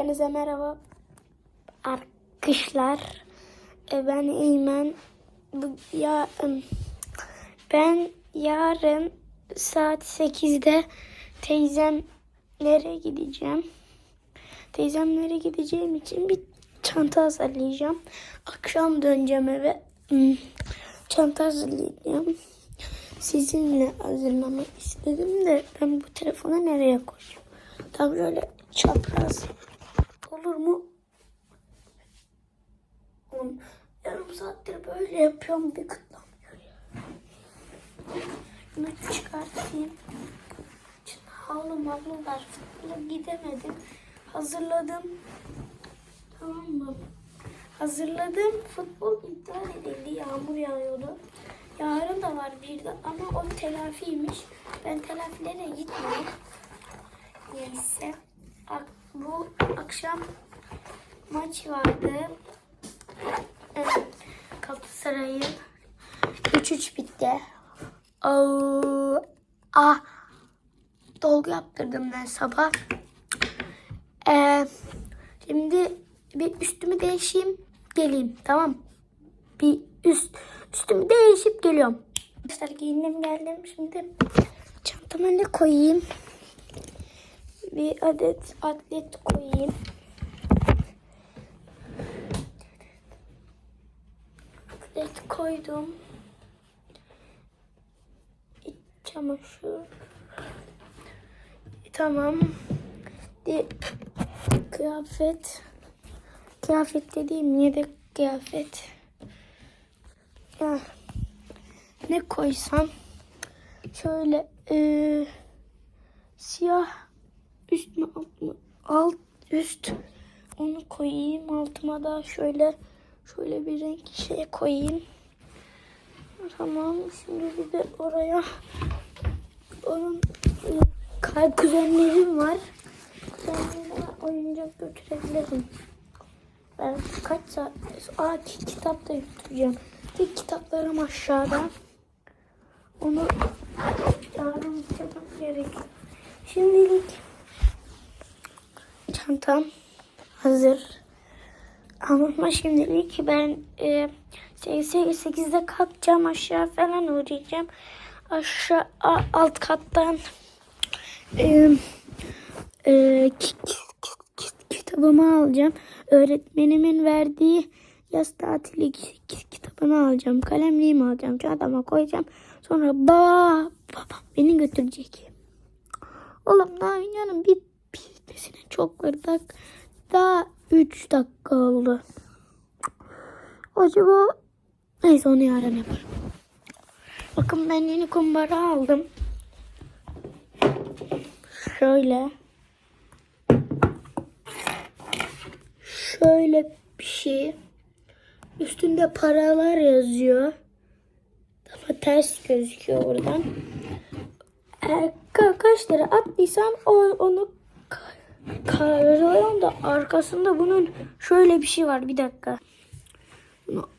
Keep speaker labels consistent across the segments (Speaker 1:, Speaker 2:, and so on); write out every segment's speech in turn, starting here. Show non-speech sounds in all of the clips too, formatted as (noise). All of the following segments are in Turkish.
Speaker 1: Hepinize merhaba arkadaşlar. E, Ben. Bu, ya, ben yarın saat 8'de teyzemlere gideceğim. Teyzemlere gideceğim için bir çanta hazırlayacağım. Akşam döneceğim eve. Çanta hazırlayacağım. Sizinle hazırlamak istedim de ben bu telefonu nereye koyacağım? Tam böyle çapraz olur mu? Oğlum, yarım saattir böyle yapıyorum bir kıtlamıyor ya. Bunu çıkartayım. Şimdi havlu mavlular falan gidemedim. Hazırladım. Tamam mı? Hazırladım. Futbol iptal edildi. Yağmur yağıyordu. Yarın da var bir de ama o telafiymiş. Ben telafilere gitmedim. Neyse. Ak- Bu akşam maç vardı. Evet. Galatasaray'ın 3-3 bitti. Oo, ah, dolgu yaptırdım ben sabah. Ee, şimdi bir üstümü değişeyim geleyim tamam. Bir üst üstümü değişip geliyorum. Arkadaşlar giyindim geldim şimdi çantama ne koyayım? Bir adet atlet koyayım. Atlet koydum. İç çamaşır. Tamam. Bir kıyafet. Kıyafet dediğim yedek kıyafet. Ya, ne koysam? Şöyle eee, siyah üst mü alt mı? Alt üst. Onu koyayım. Altıma da şöyle şöyle bir renk şey koyayım. Tamam. Şimdi bir de oraya onun kay kuzenlerim var. Kuzenlerime oyuncak götürebilirim. Ben kaç saat... Aa ki- kitap da götüreceğim. Bir kitaplarım aşağıda. Onu yarın yapmam gerek. Şimdilik çantam hazır. Ama şimdilik ben e, 8'de kalkacağım aşağı falan uğrayacağım. Aşağı alt kattan e, e, ki- ki- ki- kitabımı alacağım. Öğretmenimin verdiği yaz tatili ki- ki- kitabını alacağım. Kalemliğimi alacağım. Çantama koyacağım. Sonra baba babam beni götürecek. Oğlum daha dünyanın bir bitmesine çok var. Dak daha 3 dakika oldu. Acaba neyse onu yarın yaparım. Bakın ben yeni kumbara aldım. Şöyle. Şöyle bir şey. Üstünde paralar yazıyor. Ama ters gözüküyor oradan. Ka- kaç lira attıysam onu ka- kararıyorum da arkasında bunun şöyle bir şey var. Bir dakika.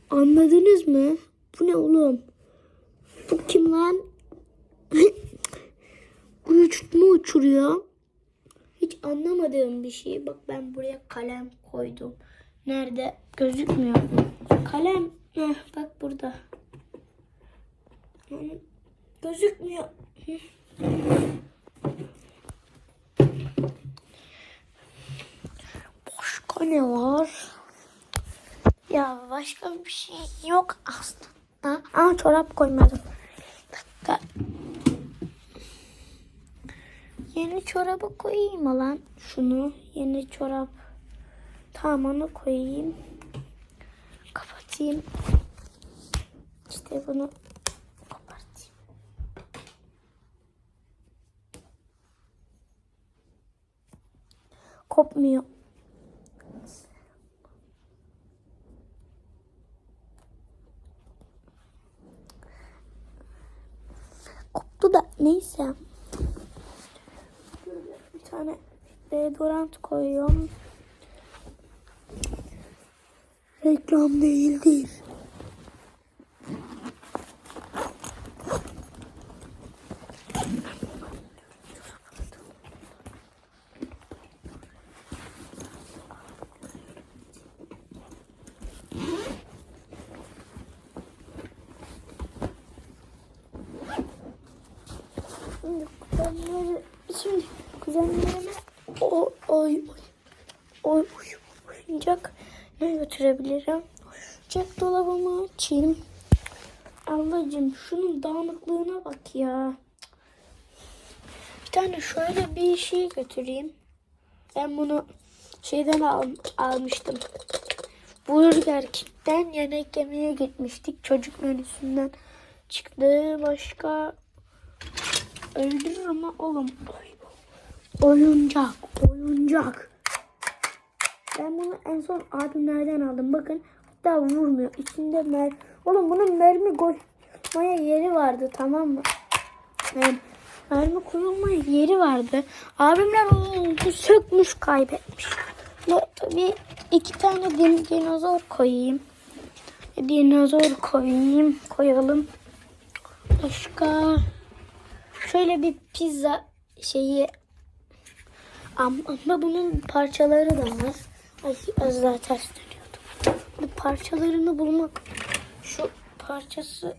Speaker 1: Anladınız mı? Bu ne oğlum? Bu kim lan? (laughs) Uçurtma uçuruyor. Hiç anlamadığım bir şey. Bak ben buraya kalem koydum. Nerede? Gözükmüyor. Kalem. Heh, bak burada. Gözükmüyor. Hı. Başka ne var? Ya başka bir şey yok aslında. Ama çorap koymadım. Dakika. Yeni çorabı koyayım mı lan? Şunu yeni çorap. Tamam onu koyayım. Kapatayım. İşte bunu kapatayım. Kopmuyor. deodorant koyuyorum. Reklam değildir. Şimdi kuzenleri, oyuncak ne götürebilirim? Oyuncak dolabımı açayım. Ablacığım şunun dağınıklığına bak ya. Bir tane şöyle bir şey götüreyim. Ben bunu şeyden al, almıştım. Burger King'den yemek yemeye gitmiştik. Çocuk menüsünden çıktı. Başka öldürür ama oğlum. Oyuncak, oyuncak. Ben bunu en son abimlerden aldım. Bakın hatta vurmuyor. İçinde mer... Oğlum bunun mermi koymaya yeri vardı tamam mı? Yani mermi koyulmaya yeri vardı. Abimler onu sökmüş kaybetmiş. Ve bir iki tane din- dinozor koyayım. Dinozor koyayım. Koyalım. Başka şöyle bir pizza şeyi ama bunun parçaları da var. Ay az daha ters dönüyordum. Bu parçalarını bulmak şu parçası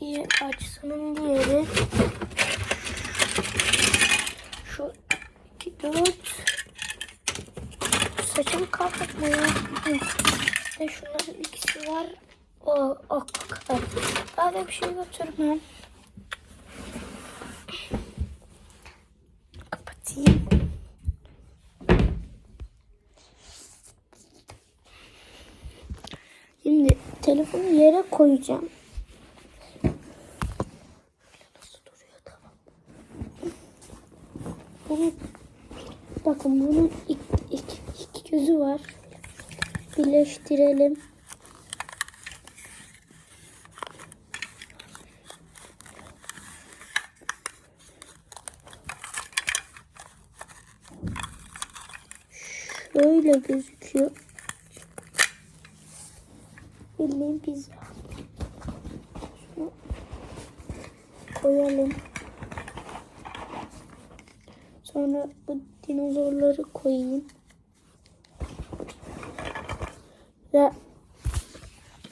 Speaker 1: diye açsının diğeri şu iki dört. Saçımı kalkatmaya ve şunların ikisi var. O o kadar. Daha da bir şey götürmem. Kapatayım Şimdi telefonu yere koyacağım. Bunun, bakın bunun iki, iki, iki gözü var. Birleştirelim. Şöyle gözüküyor. Bildiğin pizza. Şunu koyalım. Sonra bu dinozorları koyayım. Ve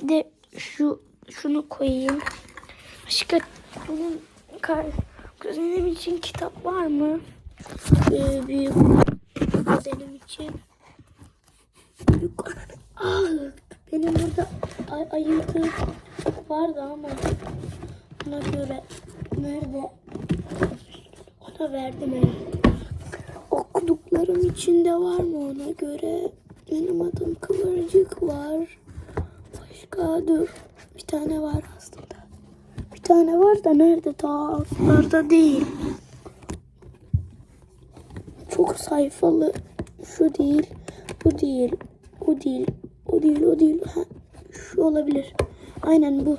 Speaker 1: bir de şu şunu koyayım. Başka bunun kar- için kitap var mı? Ee, büyük kuzenim için. Büyük Ah, benim burada ayıntı vardı ama ona göre nerede? Ona verdim herhalde. Okuduklarım içinde var mı ona göre? Benim adım Kıvırcık var. Başka dur. Bir tane var aslında. Bir tane var da nerede? Ta altlarda değil. Çok sayfalı. Şu değil. Bu değil. O değil. O değil. O değil. Şu olabilir. Aynen bu.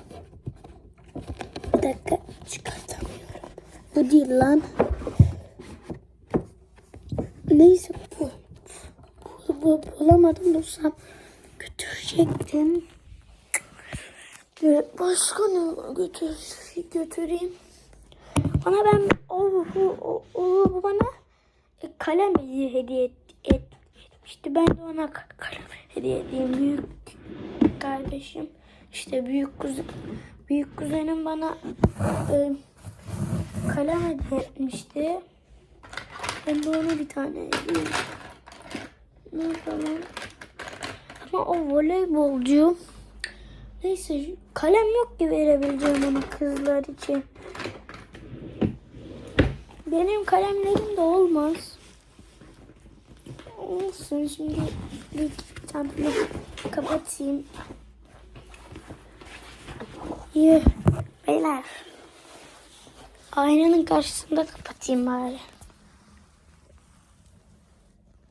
Speaker 1: Bir dakika. Çıkartamıyorum. Bu değil lan. Neyse bu. Bu, bu bulamadım bulsam götürecektim. Başka ne götür, götüreyim? Bana ben o, o, o, o bu bana e, kalem hediye et, et, etmişti. Ben de ona ka- kalem hediye edeyim. Büyük kardeşim işte büyük kuzen büyük kuzenim bana e, kalem hediye etmişti. Ben de ona bir tane hediye Ne zaman? Ama o voleybolcu. Neyse kalem yok ki verebileceğim ona kızlar için. Benim kalemlerim de olmaz. Olsun şimdi bir çantamı kapatayım. İyi beyler. Aynanın karşısında kapatayım bari.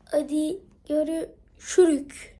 Speaker 1: Hadi görüşürük.